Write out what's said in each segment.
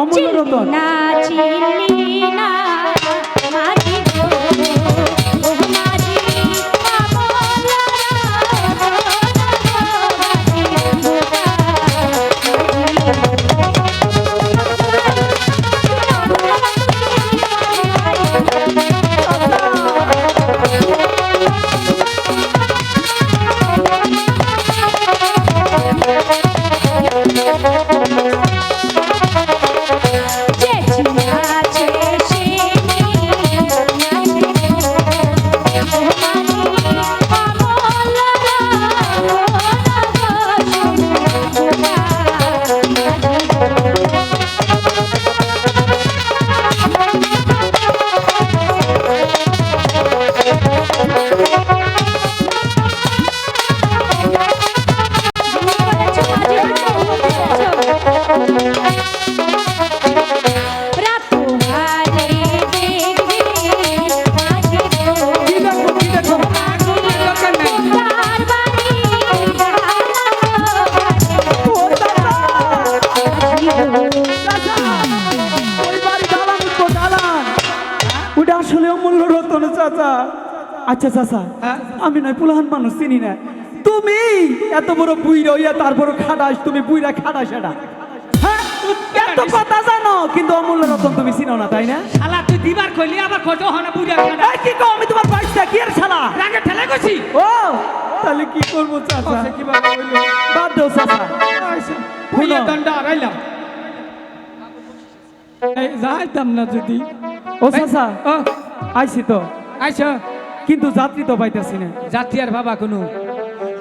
অমূল্য রতন। না চিনি না অমূল্য রতন চাচা। আচ্ছা চাচা হ্যাঁ? আমি নয় পুলাহান মানুষ চিনি না। তুমি এত বড় বুইরা হইয়া তারপর খাটাস তুমি বুইরা খাটাস সেটা হ্যাঁ? এত কথা জানো কিন্তু অমূল্য রতন তুমি চিনো না তাই না? শালা তুই দিবার কইলি আবার কত হনা বুড়া খানা কি কও আমি তোমার বাইশটা কি এর শালা? রাগে ঠেলে গেছি? ও তাহলে কি করব চাচা? কি বাবা হইল? বাদ দাও চাচা। হইয়া দণ্ড এই যাইতাম না যদি। ও চাচা আইছি তো। আইসো কিন্তু যাত্রী তো পাইতেছি না। যাত্রী আর বাবা কোনো?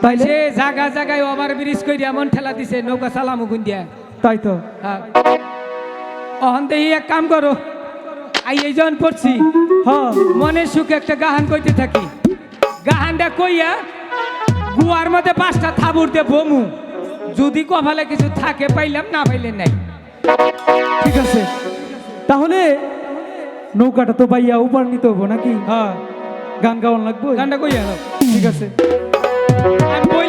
তাইলে? সে জায়গা জায়গায় ওভার ব্রিজ কই দিয়া মন ঠেলা দিছে নৌকা চালামু গুন দিয়া। তাই তো। হ্যাঁ। অহন দেহি এক কাম করো। আই এই জন পড়ছি। হ। মনের সুখে একটা গাহান কইতে থাকি। গাহানটা কইয়া গুয়ার মধ্যে পাঁচটা থাবুর দে বমু। যদি কপালে কিছু থাকে পাইলাম না পাইলে নাই। ঠিক আছে। তাহলে নৌকাটা তো পাইয়া উপার নিতে হব নাকি? হ্যাঁ। গান গাওয়ান লাগবো? গানটা কইয়া। ঠিক আছে। আমি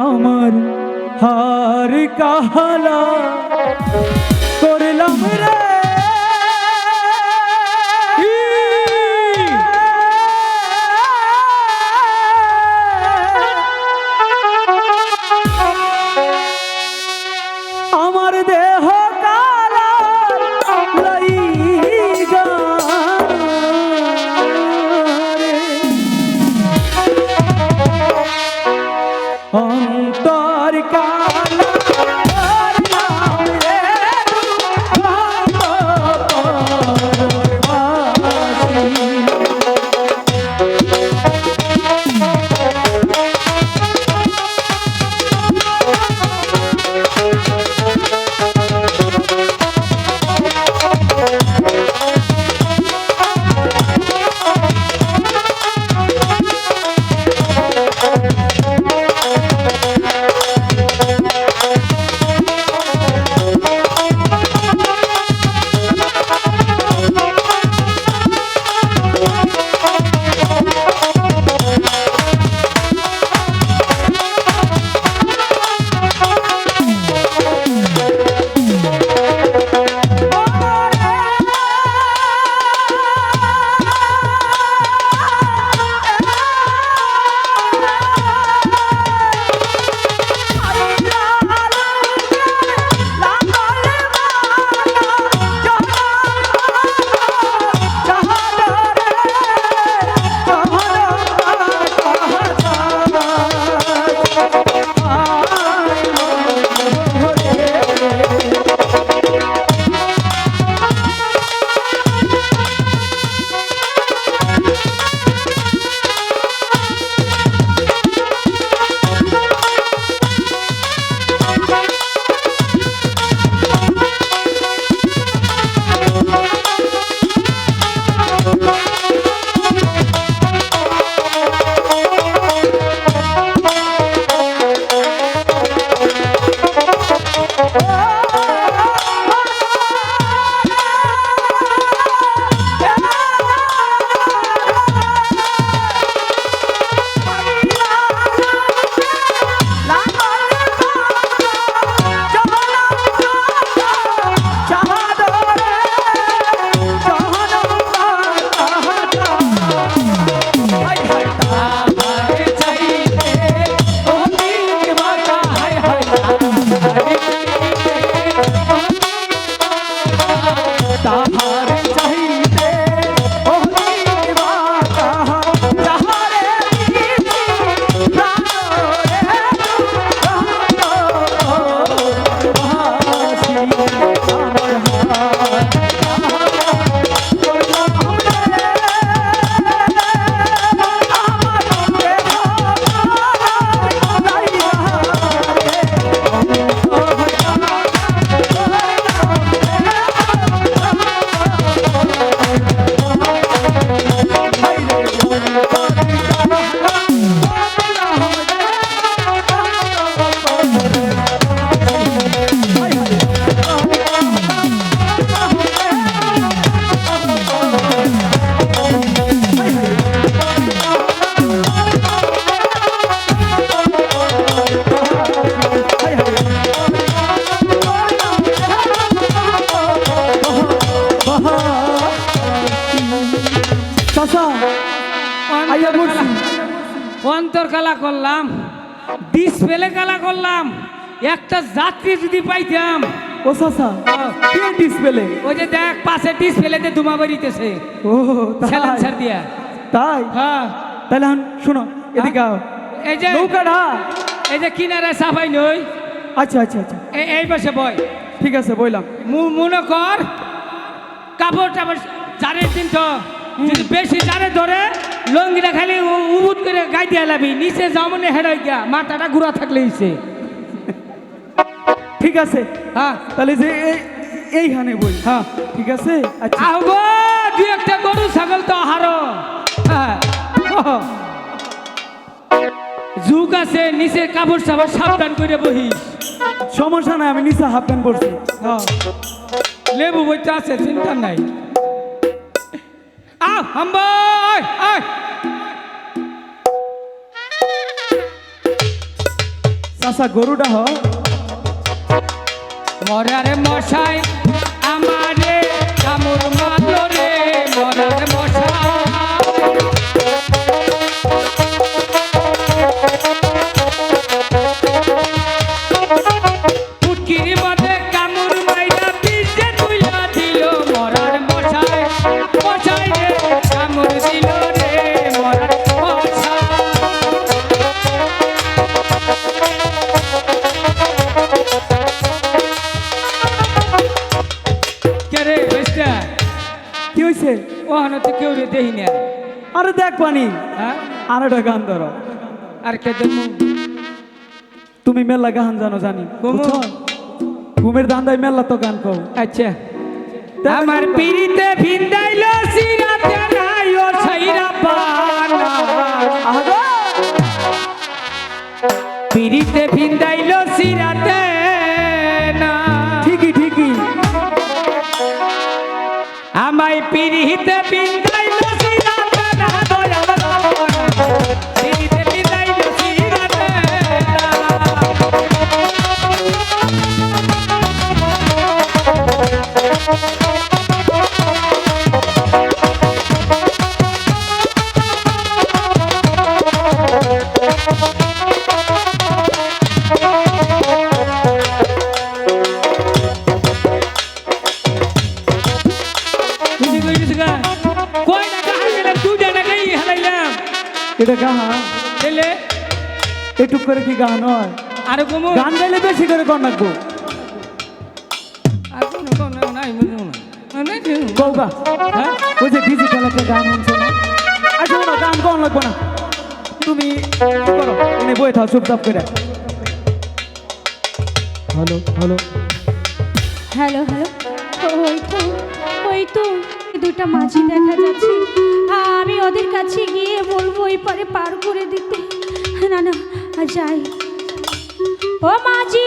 আমার হার কাহালা করলাম রে। on ডিসপ্লে খেলা করলাম। একটা যাত্রী যদি পাইতাম। ও চাচা কে ডিসপ্লে ওই যে দেখ পাশে ডিসপ্লেতে ধুমা বেরিতেছে। ও তাই। ছাড় দিয়া। তাই? হ্যাঁ। তাহলে শোনো এদিকে আও। এই যে নৌকাটা এই যে কিনারে সাফাই নই। আচ্ছা আচ্ছা আচ্ছা। এই- এই পাশে বয়। ঠিক আছে বললাম মু- মনে কর কাপড় টাপড় জারের দিন তো। যদি বেশি জারে ধরে লঙ্গিটা খালি উবুত করে গাই দিয়ে লাবি নিচে যামনে হেরাই গিয়া মাথাটা ঘুরা থাকলে ইসে ঠিক আছে। হ্যাঁ। তাহলে যে এই- এইখানে বই। হ্যাঁ। ঠিক আছে? আচ্ছা। দুই একটা গরু ছাগল তো হারো হ্যাঁ। যুগ আছে নিচে কাপড় সাপড় সাবধান করে বহিস। সমস্যা নাই আমি নিচে হাফ প্যান্ট পরছি। হ্যাঁ। লেবু বইটা আছে চিন্তা নাই। চাচা গরুটা হ। মরারে মশাই আমারে কামড় মাতরে মরারে আর একটা গান ধরো। আর কে তুমি মেলা গান জানো জানি? ঘুমের দান্দায় মেলা তো গান কও। আচ্ছা। আমার পিড়িতে ভিন্দাইল সিরাতে নাই ও সাইরা পানা। পিড়িতে ভিন্দাইল সিরাতে না ঠিকই ঠিকই। আমায় পিড়িতে ভিন্দাইল কি গান হয়। আর কমু গান গাইলে বেশি করে কর রাখব আর কোনো কোন নাই বুঝু না। নাই হ্যাঁ? ওই যে ডিজিটাল একটা গান শুনছে না? আচ্ছা না গান কম লাগবো না। তুমি করো? এনে বই থাও চুপচাপ করে। Hello hello. Hello hello. ওই তো ওই তো দুটা মাঝি দেখা যাচ্ছে। আমি ওদের কাছে গিয়ে বলব ওই পারে পার করে দিতে। না না আর যাই ও মাঝি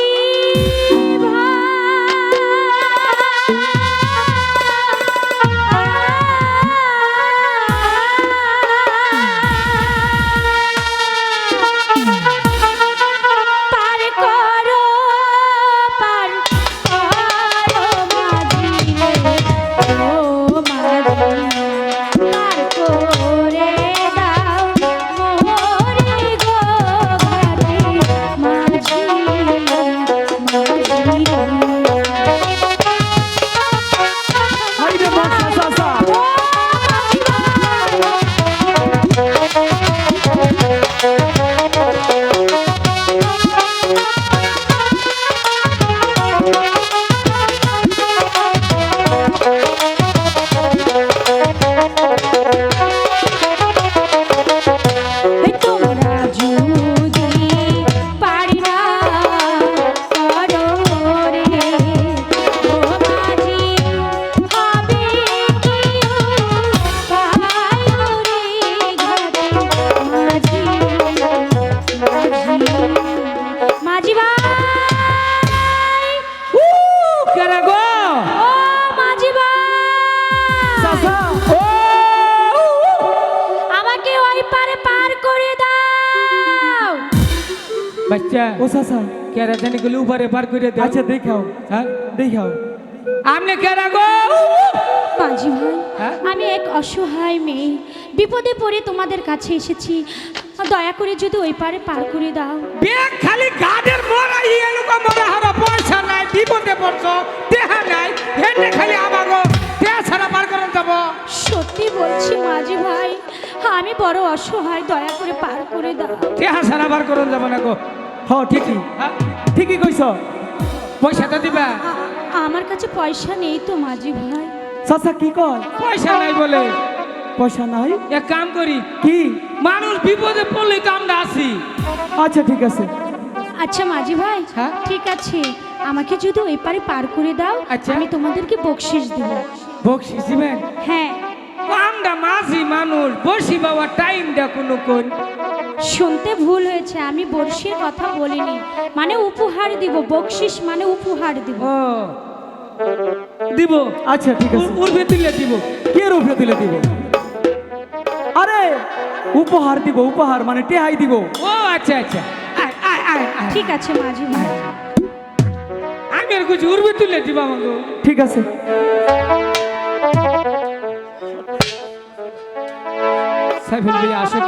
ওই পারে পার করে দাও। বাচ্চা ও সাসা কেরা জানি গুলো উপরে পার করে দে আচ্ছা দেখাও। হ্যাঁ? দেখাও। আমনে কেরা গো? মাঝি ভাই হ্যাঁ? আমি এক অসহায় মেয়ে। বিপদে পড়ে তোমাদের কাছে এসেছি। দয়া করে যদি ওই পারে পার করে দাও। ব্যাগ খালি গাদের মরা ইয়ে লোক মরা হারা পয়সা নাই বিপদে পড়ছো দেহা নাই হেনে খালি আমাগো দেহ ছাড়া পার করন যাব সত্যি বলছি মাঝি ভাই আমি বড় অসহায় দয়া করে পার করে দাও। পার করন যাব না গো। হ ঠিকই। হ্যাঁ? ঠিকই কইছ। পয়সা তো দিবা। আমার কাছে পয়সা নেই তো মাঝি ভাই। চাচা কি কয়? পয়সা নাই বলে। পয়সা নাই? এক কাম করি। কি? মানুষ বিপদে পড়লে তো আমরা আছি। আচ্ছা ঠিক আছে। আচ্ছা মাঝি ভাই হ্যাঁ? ঠিক আছে। আমাকে যদি ওই পারে পার করে দাও আচ্ছা। আমি তোমাদেরকে বকশিস দেব। বকশিস দিবেন? হ্যাঁ। আমরা মাঝি মানুষ বসি বাবা টাইম দেখ কোনো কোন। শুনতে ভুল হয়েছে আমি বর্ষির কথা বলিনি। মানে উপহার দিব বকশিস মানে উপহার দিব। ও দিব। আচ্ছা ঠিক আছে। উর্বে দিলে দিব। কে রূপে দিলে দিব? আরে উপহার দিব উপহার মানে টেহাই দিব। ও আচ্ছা আচ্ছা। আয়, আয়, আয়, আয়। ঠিক আছে মাঝি ভাই। আমি আর কিছু উর্বে তুলে দিব আমাকে। ঠিক আছে। সাইফুল ভাই আসে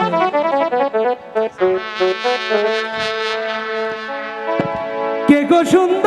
কে গো সুন্দরী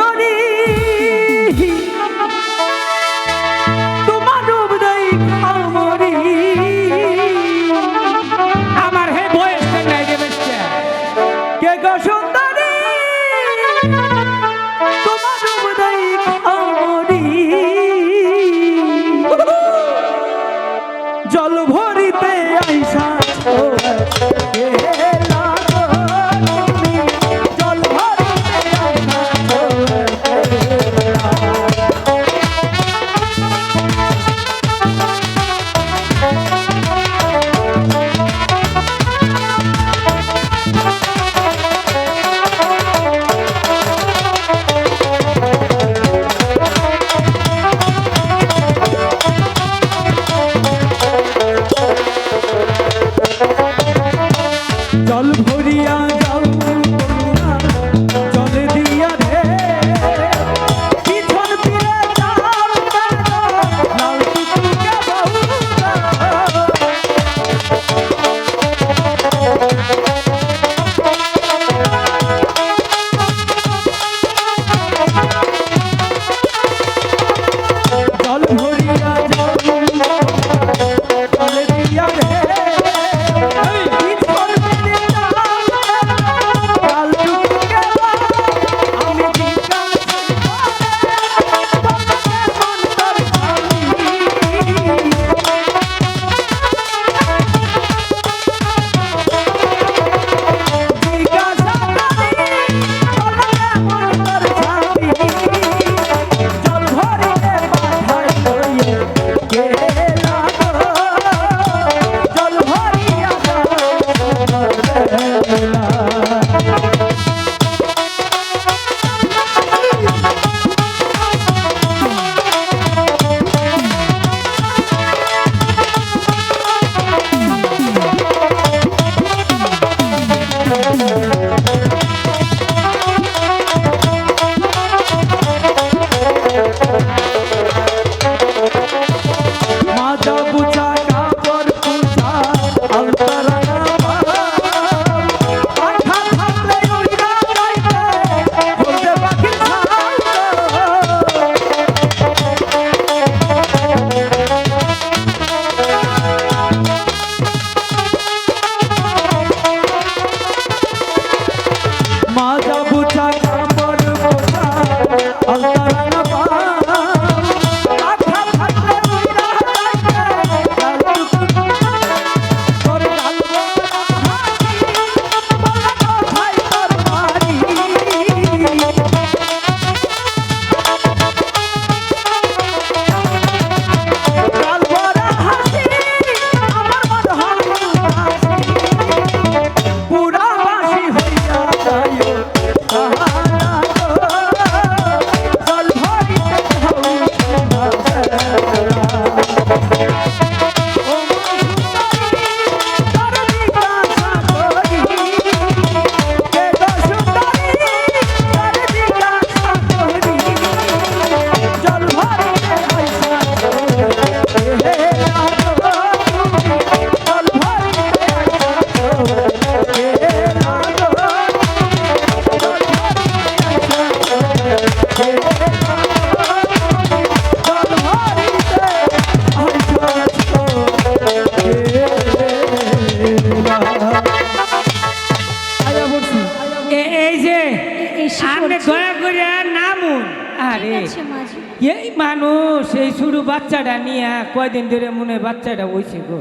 কয়দিন ধরে মনে বাচ্চাটা হইছে গো।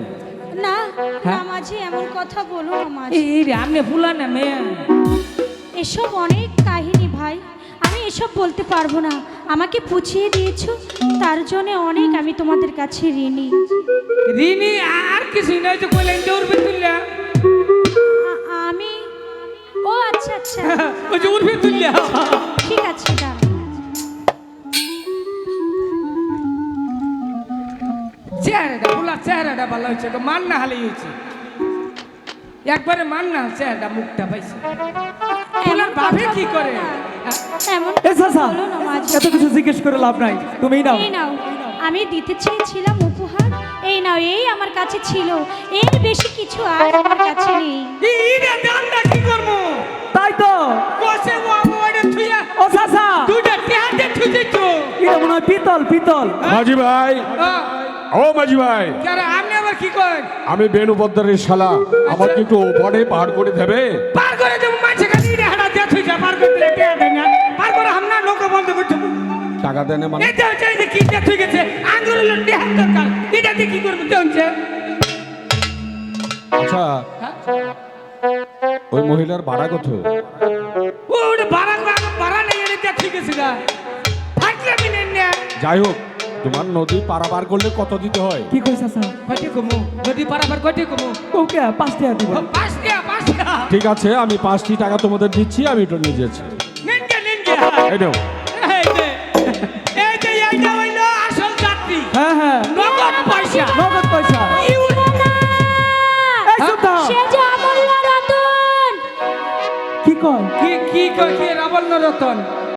না হ্যাঁ? মাঝি এমন কথা বলো না মাঝি। রে আপনি ফুলা না মেয়ে। এসব অনেক কাহিনী ভাই। আমি এসব বলতে পারব না। আমাকে পুছিয়ে দিয়েছ তার জন্য অনেক আমি তোমাদের কাছে ঋণী। রিনি আর কিছু নয় তো কইলেন উর্ফে তুললা। আমি ও আচ্ছা আচ্ছা। ওই যে তুললা। ঠিক আছে দাঁড়াও। চেহারাটা চেহারাটা ভালো হয়েছে গো মান না হালেই হয়েছে। একবারে মান না চেহারাটা মুখটা পাইছে। ভাবে কি করে? হ্যাঁ? এত কিছু জিজ্ঞেস করে লাভ নাই। তুমিই নাও। নাও আমি দিতে চেয়েছিলাম উপহার। এই নাও এই আমার কাছে ছিল। এর বেশি কিছু আর আমার কাছে নেই। কি করব? তাই তো। কষে ও ওটা থুইয়া ও চাচা দুইটা টেহাতে থুইছে তো। এটা মনে হয় পিতল পিতল। মাঝি ভাই। ও মাঝি ভাই। আপনি আবার কি করেন আমি বেনু পদ্মারের শালা। আমাকে একটু ওপরে পার করে দেবে। পার করে দেবো মাঝে খালি ইরে হাঁটা দিয়ে থুইছে পার করে দিলে টেহা দেয় না। পার করে হামনা নৌকা বন্ধ করতে টাকা দেনে মানে? এটা হচ্ছে এই যে কি দিয়ে থুই গেছে আঙ্গুর হলো টেহার দরকার। এটা দিয়ে কি করব দেখছে আচ্ছা ওই মহিলার ভাড়া কত? ও ওটা বাড়া বাড়া নেই এটা গা। থাকলে আমি নেন না। যাই হোক তোমার নদী পারাপার করলে কত দিতে হয়? কি কই চাচা কটি কমু। যদি পারাবার কটি কমু। ওকে পাঁচ টাকা দিব। পাঁচ টাকা পাঁচ টাকা। ঠিক আছে আমি পাঁচটি টাকা তোমাদের দিচ্ছি আমি এটা নিয়ে যাচ্ছি। নেন গে নেন গে এই নাও এই যে এই যে এইটা হইল আসল যাত্রী। হ্যাঁ হ্যাঁ। নগদ পয়সা। নগদ পয়সা। ইউর এই চুপ সে যে অমূল্য রতন। কি কয়? কি কি কয় কি রাবণ রতন?